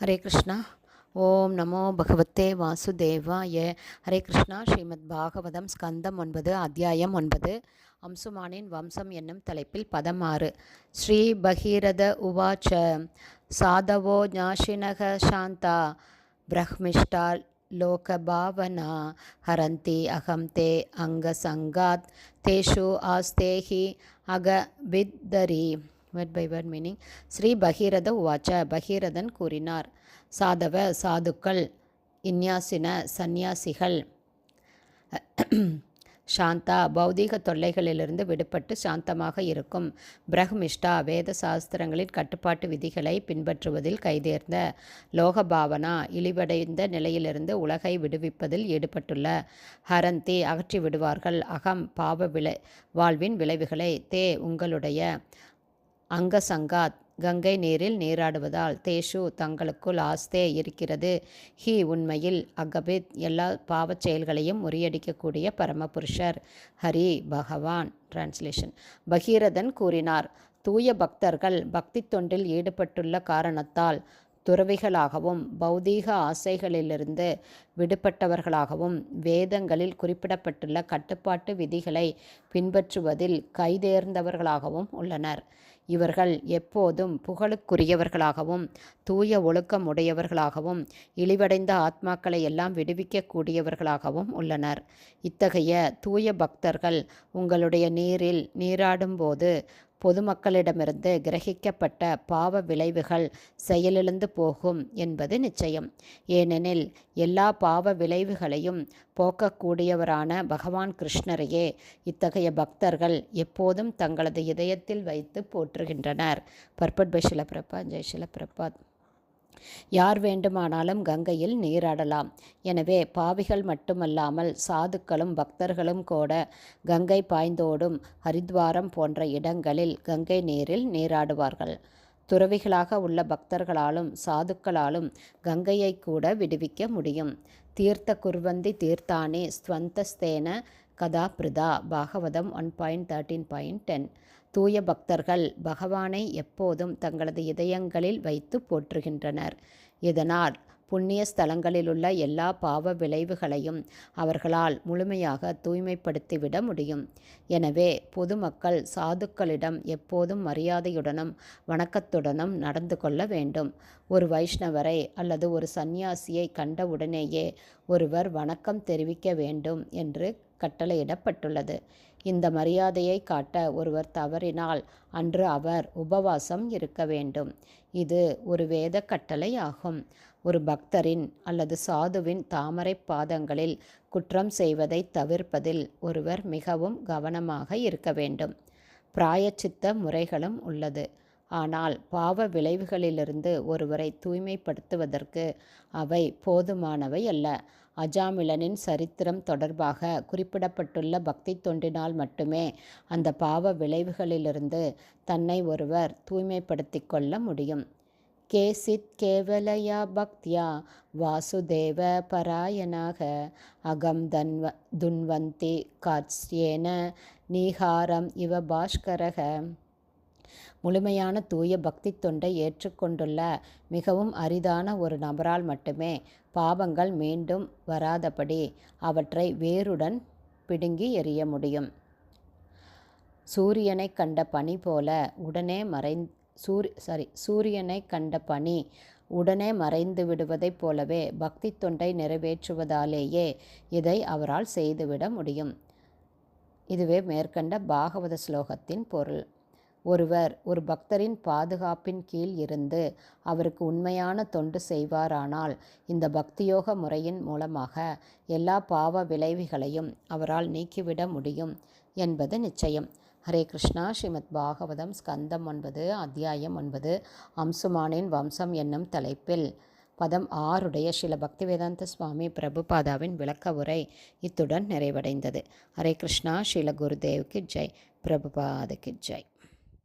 ஹரே கிருஷ்ணா. ஓம் நமோ பகவத்தே வாசுதேவாய. ஹரே கிருஷ்ணா ஸ்ரீமத் பாகவதம் ஸ்கந்தம் ஒன்பது அத்தியாயம் ஒன்பது அம்சுமானின் வம்சம் என்னும் தலைப்பில் பதம் ஆறு. ஸ்ரீ பகீரத உவாச்ச. சாதவோ ஞாஷினக சாந்தா. பிரஹ்மிஷ்டா லோகபாவனா ஹரந்தி அகம் தே அங்கசங்காத் தேஷு ஆஸ்தேஹி அகபித்தரி word by word meaning Shri Bhagiratha உவாச்ச பகீரதன் கூறினார் சாதவ சாதுக்கள் இந்நியாசின சந்நியாசிகள் சாந்தா பௌதீக தொல்லைகளிலிருந்து விடுபட்டு சாந்தமாக இருக்கும். பிரஹ்மிஷ்டா வேத சாஸ்திரங்களின் கட்டுப்பாட்டு விதிகளை பின்பற்றுவதில் கைதேர்ந்த லோகபாவனா இழிவடைந்த நிலையிலிருந்து உலகை விடுவிப்பதில் ஈடுபட்டுள்ள. ஹரந்தி அகற்றி விடுவார்கள் அகம் பாவ விளை வாழ்வின் விளைவுகளை தே உங்களுடைய அங்கசங்காத் கங்கை நீரில் நீராடுவதால் தேஷு தங்களுக்குள் ஆஸ்தே இருக்கிறது. ஹி உண்மையில் அகபித் எல்லா பாவச் செயல்களையும் முறியடிக்கக்கூடிய பரமபுருஷர். ஹரி பகவான். டிரான்ஸ்லேஷன் பகீரதன் கூறினார் தூய பக்தர்கள் பக்தி தொண்டில் ஈடுபட்டுள்ள காரணத்தால் துறவிகளாகவும் பௌதீக ஆசைகளிலிருந்து விடுபட்டவர்களாகவும் வேதங்களில் குறிப்பிடப்பட்டுள்ள கட்டுப்பாட்டு விதிகளை பின்பற்றுவதில் கைதேர்ந்தவர்களாகவும் உள்ளனர். இவர்கள் எப்போதும் புகழுக்குரியவர்களாகவும் தூய ஒழுக்கம் உடையவர்களாகவும் இழிவடைந்த ஆத்மாக்களை எல்லாம் விடுவிக்கக்கூடியவர்களாகவும் உள்ளனர். இத்தகைய தூய பக்தர்கள் உங்களுடைய நீரில் நீராடும்போது பொதுமக்களிடமிருந்து கிரகிக்கப்பட்ட பாவ விளைவுகள் செயலிழந்து போகும் என்பது நிச்சயம். ஏனெனில் எல்லா பாவ விளைவுகளையும் போக்கக்கூடியவரான பகவான் கிருஷ்ணரையே இத்தகைய பக்தர்கள் எப்போதும் தங்களது இதயத்தில் வைத்து போற்றுகின்றனர். பர்பட் பை சிலப்பிரபாத் ஜெய் சிலப்பிரபாத். யார் வேண்டுமானாலும் கங்கையில் நீராடலாம். எனவே பாவிகள் மட்டுமல்லாமல் சாதுக்களும் பக்தர்களும் கூட கங்கை பாய்ந்தோடும் ஹரித்வாரம் போன்ற இடங்களில் கங்கை நீரில் நீராடுவார்கள். துறவிகளாக உள்ள பக்தர்களாலும் சாதுக்களாலும் கங்கையை கூட விடுவிக்க முடியும். தீர்த்த குர்வந்தி தீர்த்தானே ஸ்வந்தஸ்தேன கதா Pritha Bhagavatam one point thirteen point ten. தூய பக்தர்கள் பகவானை எப்போதும் தங்களது இதயங்களில் வைத்து போற்றுகின்றனர். இதனால் புண்ணிய ஸ்தலங்களிலுள்ள எல்லா பாவ விளைவுகளையும் அவர்களால் முழுமையாக தூய்மைப்படுத்திவிட முடியும். எனவே பொதுமக்கள் சாதுக்களிடம் எப்போதும் மரியாதையுடனும் வணக்கத்துடனும் நடந்து கொள்ள வேண்டும். ஒரு வைஷ்ணவரை அல்லது ஒரு சந்நியாசியை கண்டவுடனேயே ஒருவர் வணக்கம் தெரிவிக்க வேண்டும் என்று கட்டளையிடப்பட்டுள்ளது. இந்த மரியாதையை காட்ட ஒருவர் தவறினால் அன்று அவர் உபவாசம் இருக்க வேண்டும். இது ஒரு வேத கட்டளை ஆகும் ஒரு பக்தரின் அல்லது சாதுவின் தாமரை பாதங்களில் குற்றம் செய்வதை தவிர்ப்பதில் ஒருவர் மிகவும் கவனமாக இருக்க வேண்டும். பிராயச்சித்த முறைகளும் உள்ளது. ஆனால் பாவ விளைவுகளிலிருந்து ஒருவரை தூய்மைப்படுத்துவதற்கு அவை போதுமானவை அல்ல. அஜாமிலனின் சரித்திரம் தொடர்பாக குறிப்பிடப்பட்டுள்ள பக்தி தொண்டினால் மட்டுமே அந்த பாவ விளைவுகளிலிருந்து தன்னை ஒருவர் தூய்மைப்படுத்தி கொள்ள முடியும். கேசித் கேவலயா பக்தியா வாசுதேவ பராயணாக அகம் தன்வ துன்வந்தி காட்சியேன நீகாரம் இவ பாஸ்கரக முழுமையான தூய பக்தி தொண்டை ஏற்றுக்கொண்டுள்ள மிகவும் அரிதான ஒரு நபரால் மட்டுமே பாவங்கள் மீண்டும் வராதபடி அவற்றை வேருடன் பிடுங்கி எறிய முடியும். சூரியனை கண்ட பனி போல உடனே மறை சூரி சாரி சூரியனை கண்ட பனி உடனே மறைந்து விடுவதைப் போலவே பக்தி தொண்டை நிறைவேற்றுவதாலேயே இதை அவரால் செய்துவிட முடியும். இதுவே மேற்கண்ட பாகவத ஸ்லோகத்தின் பொருள். ஒருவர் ஒரு பக்தரின் பாதுகாப்பின் கீழ் இருந்து அவருக்கு உண்மையான தொண்டு செய்வாரானால் இந்த பக்தியோக முறையின் மூலமாக எல்லா பாவ விளைவுகளையும் அவரால் நீக்கிவிட முடியும் என்பது நிச்சயம். ஹரே கிருஷ்ணா. ஸ்ரீமத் பாகவதம் ஸ்கந்தம் ஒன்பது அத்தியாயம் ஒன்பது அம்சுமானின் வம்சம் என்னும் தலைப்பில். பதம் ஆறுடைய சில பக்திவேதாந்த சுவாமி பிரபுபாதாவின் விளக்க உரை இத்துடன் நிறைவடைந்தது. ஹரே கிருஷ்ணா. ஸ்ரீல குருதேவ்க்கு ஜெய். பிரபுபாதுக்கு ஜெய்.